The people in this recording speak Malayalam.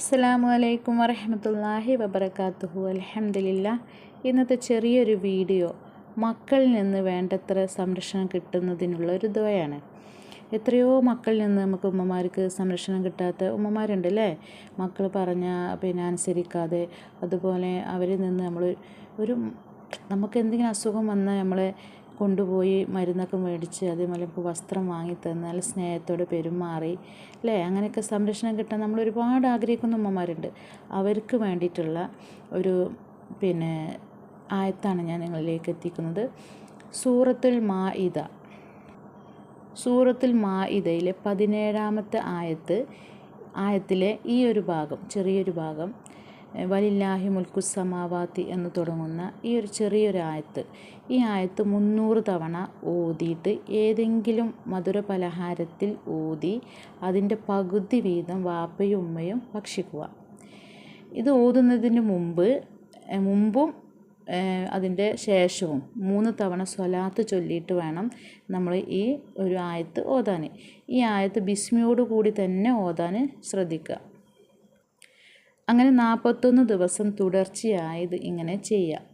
അസ്സലാമു വലൈക്കും വറഹമത്തല്ലാഹി വബർക്കാത്തുഹു അലഹമില്ല ഇന്നത്തെ ചെറിയൊരു വീഡിയോ മക്കളിൽ നിന്ന് വേണ്ടത്ര സംരക്ഷണം കിട്ടുന്നതിനുള്ള ഒരു ദ്വയാണ് എത്രയോ മക്കളിൽ നിന്ന് നമുക്ക് ഉമ്മമാർക്ക് സംരക്ഷണം കിട്ടാത്ത ഉമ്മമാരുണ്ട് അല്ലേ മക്കൾ പറഞ്ഞ പിന്നെ അനുസരിക്കാതെ അതുപോലെ അവരിൽ നിന്ന് നമ്മൾ ഒരു നമുക്ക് എന്തെങ്കിലും അസുഖം വന്നാൽ നമ്മളെ കൊണ്ടുപോയി മരുന്നൊക്കെ മേടിച്ച് അതേപോലെ ഇപ്പോൾ വസ്ത്രം വാങ്ങി തന്ന് നല്ല സ്നേഹത്തോടെ പെരുമാറി അല്ലേ? അങ്ങനെയൊക്കെ സംരക്ഷണം കിട്ടാൻ നമ്മൾ ഒരുപാട് ആഗ്രഹിക്കുന്ന ഉമ്മമാരുണ്ട്. അവർക്ക് വേണ്ടിയിട്ടുള്ള ഒരു പിന്നെ ആയത്താണ് ഞാൻ നിങ്ങളിലേക്ക് എത്തിക്കുന്നത്. സൂറത്തുൽ മാഇദ. സൂറത്തുൽ മാഇദയിലെ പതിനേഴാമത്തെ ആയത്ത് ആയത്തിലെ ഈ ഒരു ഭാഗം ചെറിയൊരു ഭാഗം. വലില്ലാഹി മുൽക്കു സമാവാത്തി എന്ന് തുടങ്ങുന്ന ഈ ഒരു ചെറിയൊരു ആയത്ത്. ഈ ആയത്ത് മുന്നൂറ് തവണ ഓതിയിട്ട് ഏതെങ്കിലും മധുര പലഹാരത്തിൽ ഊതി അതിന്റെ പകുതി വീതം വാപ്പയും ഉമ്മയും ഭക്ഷിക്കുക. ഇത് ഓതുന്നതിന് മുമ്പ് മുമ്പും അതിന്റെ ശേഷവും മൂന്ന് തവണ സ്വലാത്ത് ചൊല്ലിയിട്ട് വേണം നമ്മൾ ഈ ഒരു ആയത്ത് ഓതാൻ. ഈ ആയത്ത് ബിസ്മിയോട് കൂടി തന്നെ ഓതാൻ ശ്രദ്ധിക്കുക. അങ്ങനെ നാൽപ്പത്തൊന്ന് ദിവസം തുടർച്ചയായത് ഇങ്ങനെ ചെയ്യുക